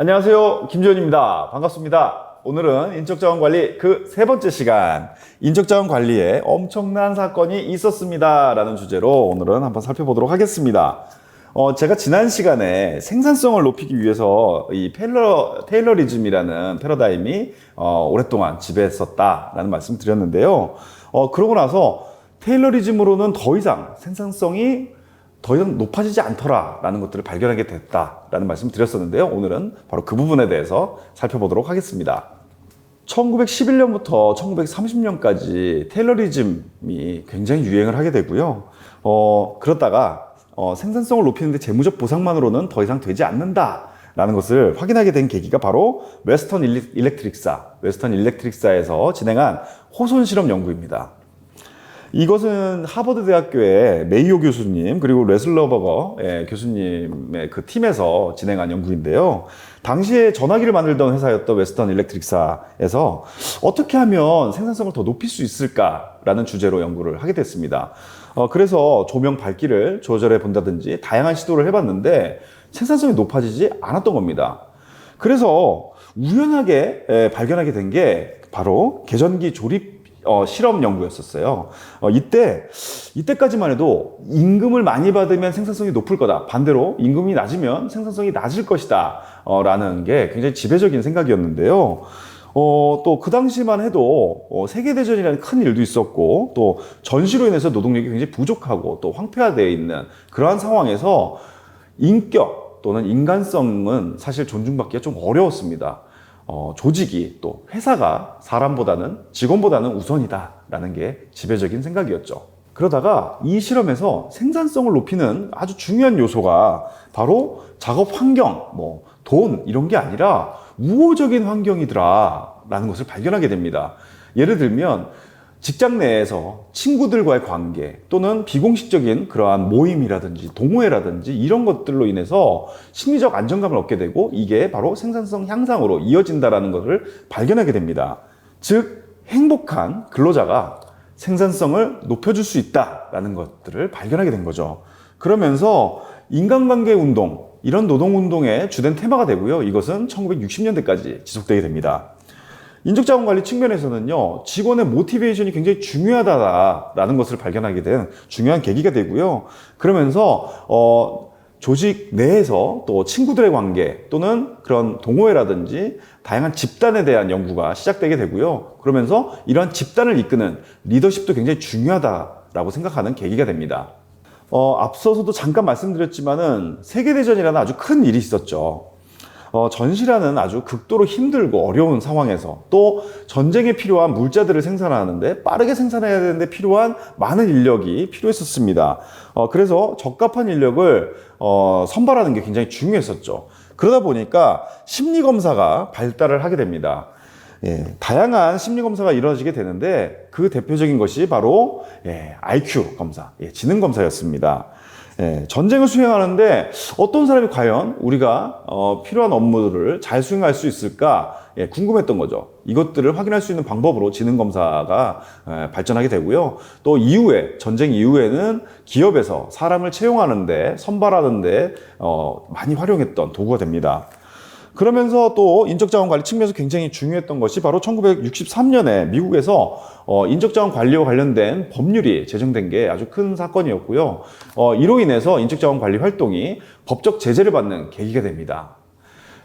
안녕하세요. 김지현입니다. 반갑습니다. 오늘은 인적자원 관리 그 세 번째 시간, 인적자원 관리에 엄청난 사건이 있었습니다. 라는 주제로 오늘은 한번 살펴보도록 하겠습니다. 어, 제가 지난 시간에 생산성을 높이기 위해서 이 페러, 테일러리즘이라는 패러다임이 어, 오랫동안 지배했었다라는 말씀 드렸는데요. 어, 그러고 나서 테일러리즘으로는 더 이상 생산성이 더 이상 높아지지 않더라라는 것들을 발견하게 됐다라는 말씀 드렸었는데요. 오늘은 바로 그 부분에 대해서 살펴보도록 하겠습니다. 1911년부터 1930년까지 테일러리즘이 굉장히 유행을 하게 되고요. 어, 그러다가 어, 생산성을 높이는데 재무적 보상만으로는 더 이상 되지 않는다 라는 것을 확인하게 된 계기가 바로 웨스턴 일렉트릭사, 웨스턴 일렉트릭사에서 진행한 호손 실험 연구입니다. 이것은 하버드 대학교의 메이오 교수님 그리고 레슬러버거 예, 교수님의 그 팀에서 진행한 연구인데요. 당시에 전화기를 만들던 회사였던 웨스턴 일렉트릭사에서 어떻게 하면 생산성을 더 높일 수 있을까라는 주제로 연구를 하게 됐습니다. 어, 그래서 조명 밝기를 조절해 본다든지 다양한 시도를 해봤는데 생산성이 높아지지 않았던 겁니다. 그래서 우연하게 에, 발견하게 된 게 바로 계전기 조립 어, 실험 연구였었어요. 어, 이때 이때까지만 해도 임금을 많이 받으면 생산성이 높을 거다. 반대로 임금이 낮으면 생산성이 낮을 것이다. 어, 라는 게 굉장히 지배적인 생각이었는데요. 어, 또 그 당시만 해도 어, 세계대전이라는 큰 일도 있었고 또 전시로 인해서 노동력이 굉장히 부족하고 또 황폐화되어 있는 그러한 상황에서 인격 또는 인간성은 사실 존중받기가 좀 어려웠습니다. 어, 조직이 또 회사가 사람보다는 직원보다는 우선이다라는 게 지배적인 생각이었죠. 그러다가 이 실험에서 생산성을 높이는 아주 중요한 요소가 바로 작업 환경, 뭐, 돈, 이런 게 아니라 우호적인 환경이더라 라는 것을 발견하게 됩니다. 예를 들면, 직장 내에서 친구들과의 관계 또는 비공식적인 그러한 모임이라든지 동호회라든지 이런 것들로 인해서 심리적 안정감을 얻게 되고 이게 바로 생산성 향상으로 이어진다라는 것을 발견하게 됩니다. 즉 행복한 근로자가 생산성을 높여줄 수 있다라는 것들을 발견하게 된 거죠. 그러면서 인간관계 운동 이런 노동 운동의 주된 테마가 되고요. 이것은 1960년대까지 지속되게 됩니다. 인적자원 관리 측면에서는요, 직원의 모티베이션이 굉장히 중요하다라는 것을 발견하게 된 중요한 계기가 되고요. 그러면서, 어, 조직 내에서 또 친구들의 관계 또는 그런 동호회라든지 다양한 집단에 대한 연구가 시작되게 되고요. 그러면서 이러한 집단을 이끄는 리더십도 굉장히 중요하다라고 생각하는 계기가 됩니다. 어, 앞서서도 잠깐 말씀드렸지만은 세계대전이라는 아주 큰 일이 있었죠. 어, 전시라는 아주 극도로 힘들고 어려운 상황에서 또 전쟁에 필요한 물자들을 생산하는데 빠르게 생산해야 되는데 필요한 많은 인력이 필요했었습니다. 어, 그래서 적합한 인력을 어, 선발하는 게 굉장히 중요했었죠. 그러다 보니까 심리검사가 발달을 하게 됩니다. 예, 다양한 심리 검사가 이루어지게 되는데 그 대표적인 것이 바로 예, IQ 검사, 예, 지능 검사였습니다. 예, 전쟁을 수행하는데 어떤 사람이 과연 우리가 어, 필요한 업무들을 잘 수행할 수 있을까 예, 궁금했던 거죠. 이것들을 확인할 수 있는 방법으로 지능 검사가 예, 발전하게 되고요. 또 이후에 전쟁 이후에는 기업에서 사람을 채용하는데 선발하는데 어, 많이 활용했던 도구가 됩니다. 그러면서 또 인적자원 관리 측면에서 굉장히 중요했던 것이 바로 1963년에 미국에서 어, 인적자원 관리와 관련된 법률이 제정된 게 아주 큰 사건이었고요. 어, 이로 인해서 인적자원 관리 활동이 법적 제재를 받는 계기가 됩니다.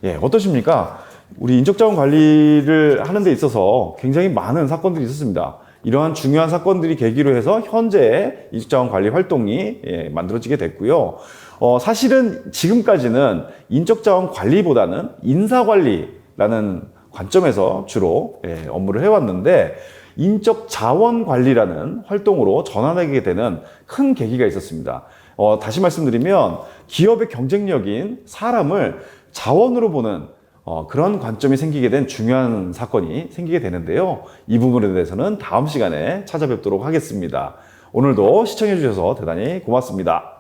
예, 어떠십니까? 우리 인적자원 관리를 하는 데 있어서 굉장히 많은 사건들이 있었습니다. 이러한 중요한 사건들이 계기로 해서 현재의 인적자원 관리 활동이 예, 만들어지게 됐고요. 어, 사실은 지금까지는 인적자원 관리보다는 인사관리라는 관점에서 주로 예, 업무를 해왔는데 인적 자원 관리라는 활동으로 전환하게 되는 큰 계기가 있었습니다. 어, 다시 말씀드리면 기업의 경쟁력인 사람을 자원으로 보는 어, 그런 관점이 생기게 된 중요한 사건이 생기게 되는데요. 이 부분에 대해서는 다음 시간에 찾아뵙도록 하겠습니다. 오늘도 시청해 주셔서 대단히 고맙습니다.